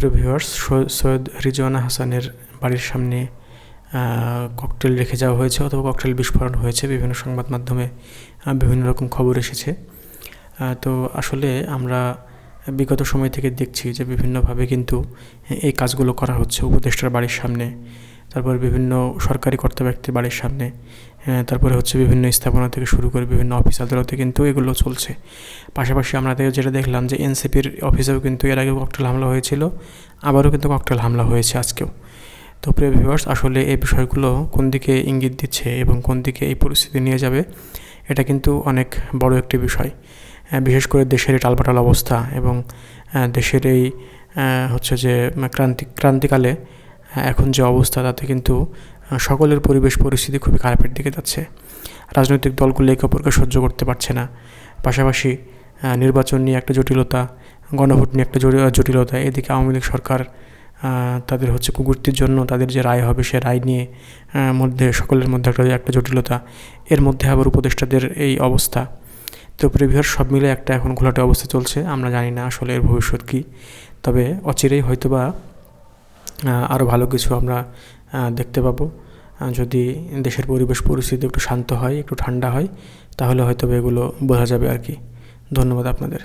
সুপ্রিয় ভিউয়ার্স, সৈয়দ রিজওয়ানা হাসানের বাড়ির সামনে ককটেল রেখে যাওয়া হয়েছে অথবা ককটেল বিস্ফোরণ হয়েছে। বিভিন্ন সংবাদ মাধ্যমে বিভিন্ন রকম খবর এসেছে। তো আসলে আমরা বিগত সময় থেকে দেখছি যে বিভিন্নভাবে কিন্তু এই কাজগুলো করা হচ্ছে উপদেষ্টার বাড়ির সামনে। তারপর বিভিন্ন সরকারি কর্তা ব্যক্তির বাড়ির সামনে তারপরে হচ্ছে বিভিন্ন স্থাপনা থেকে শুরু করে বিভিন্ন অফিস আদালতে কিন্তু এগুলো চলছে। পাশাপাশি আমরা যেটা দেখলাম যে এনসিপির অফিসেও কিন্তু এর আগে ককটেল হামলা হয়েছিল, আবারও কিন্তু ককটেল হামলা হয়েছে আজকেও। তো প্রিয় ভিউয়ার্স আসলে এই বিষয়গুলো কোন দিকে ইঙ্গিত দিচ্ছে এবং কোন দিকে এই পরিস্থিতি নিয়ে যাবে, এটা কিন্তু অনেক বড় একটি বিষয়। বিশেষ করে দেশের এই টালপাটাল অবস্থা এবং দেশের এই হচ্ছে যে ক্রান্তি, ক্রান্তিকালে এখন যে অবস্থা তাতে কিন্তু সকলের পরিবেশ পরিস্থিতি খুবই খারাপের দিকে যাচ্ছে। রাজনৈতিক দলগুলো একে অপরকে সহ্য করতে পারছে না। পাশাপাশি নির্বাচন নিয়ে একটা জটিলতা, গণভোট নিয়ে একটা জটি- জটিলতা, এদিকে আওয়ামী লীগ সরকার তাদের হচ্ছে কুকুরটির জন্য তাদের যে রায় হবে সে রায় নিয়ে মধ্যে সকলের মধ্যে একটা একটা জটিলতা। এর মধ্যে আবার উপদেষ্টাদের এই অবস্থা। তো প্রিভিয়ার সব মিলে একটা এখন ঘোলাটে অবস্থা চলছে, আমরা জানি না আসলে এর ভবিষ্যৎ কী। তবে অচিরেই হয়তোবা আরও ভালো কিছু আমরা দেখতে পাবো। যদি দেশের পরিবেশ পরিস্থিতি একটু শান্ত হয়, একটু ঠান্ডা হয়, তাহলে হয়তো এগুলো বোঝা যাবে আর কি। ধন্যবাদ আপনাদের।